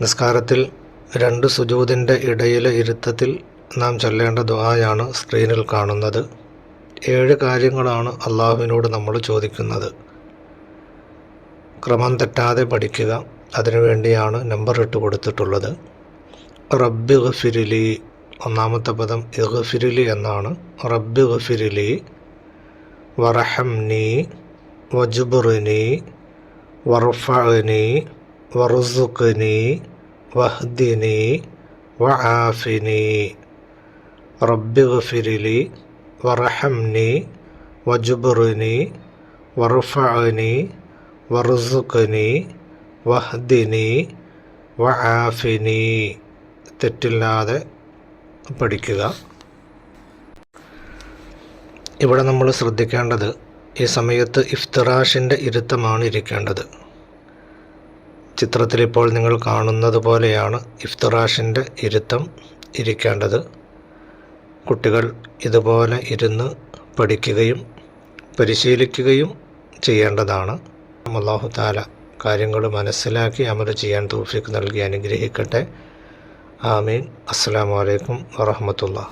നിസ്കാരത്തിൽ രണ്ട് സുജൂദിന്റെ ഇടയിലെ ഇരുത്തത്തിൽ നാം ചൊല്ലേണ്ട ദുആയാണ് സ്ക്രീനിൽ കാണുന്നത്. ഏഴ് കാര്യങ്ങളാണ് അള്ളാഹുവിനോട് നമ്മൾ ചോദിക്കുന്നത്. ക്രമം തെറ്റാതെ പഠിക്കുക അതിനുവേണ്ടിയാണ് നമ്പർ ഇട്ട് കൊടുത്തിട്ടുള്ളത്. റബ്ബി ഗഫിരിലി ഒന്നാമത്തെ പദം ഇഗഫിരിലി എന്നാണ്. റബ്ബി ഗഫിരിലി വറഹംനി വജുബുറിനി വർഫഅനി വറുസുഖനി വഹ്ദിനി വആഫിനി റബ്ബി ഗഫിരിലി വറഹംനി വജുബുറിനി വറുഫനി വറുസുഖനി വഹ്ദിനി വആഫിനി. തെറ്റില്ലാതെ പഠിക്കുക. ഇവിടെ നമ്മൾ ശ്രദ്ധിക്കേണ്ടത് ഈ സമയത്ത് ഇഫ്തിറാഷിന്റെ ഇരുത്തമാണ് ഇരിക്കേണ്ടത്. ചിത്രത്തിൽ ഇപ്പോൾ നിങ്ങൾ കാണുന്നത് പോലെയാണ് ഇഫ്തറാഷിന്റെ ഇരുത്തം ഇരിക്കേണ്ടത്. കുട്ടികൾ ഇതുപോലെ ഇരുന്ന് പഠിക്കുകയും പരിശീലിക്കുകയും ചെയ്യേണ്ടതാണ്. അള്ളാഹു താല കാര്യങ്ങൾ മനസ്സിലാക്കി അമൽ ചെയ്യാൻ തൂഫിക്ക് നൽകി അനുഗ്രഹിക്കട്ടെ. ആമീൻ. അസ്സാം വലൈക്കും വറഹമത്തുള്ള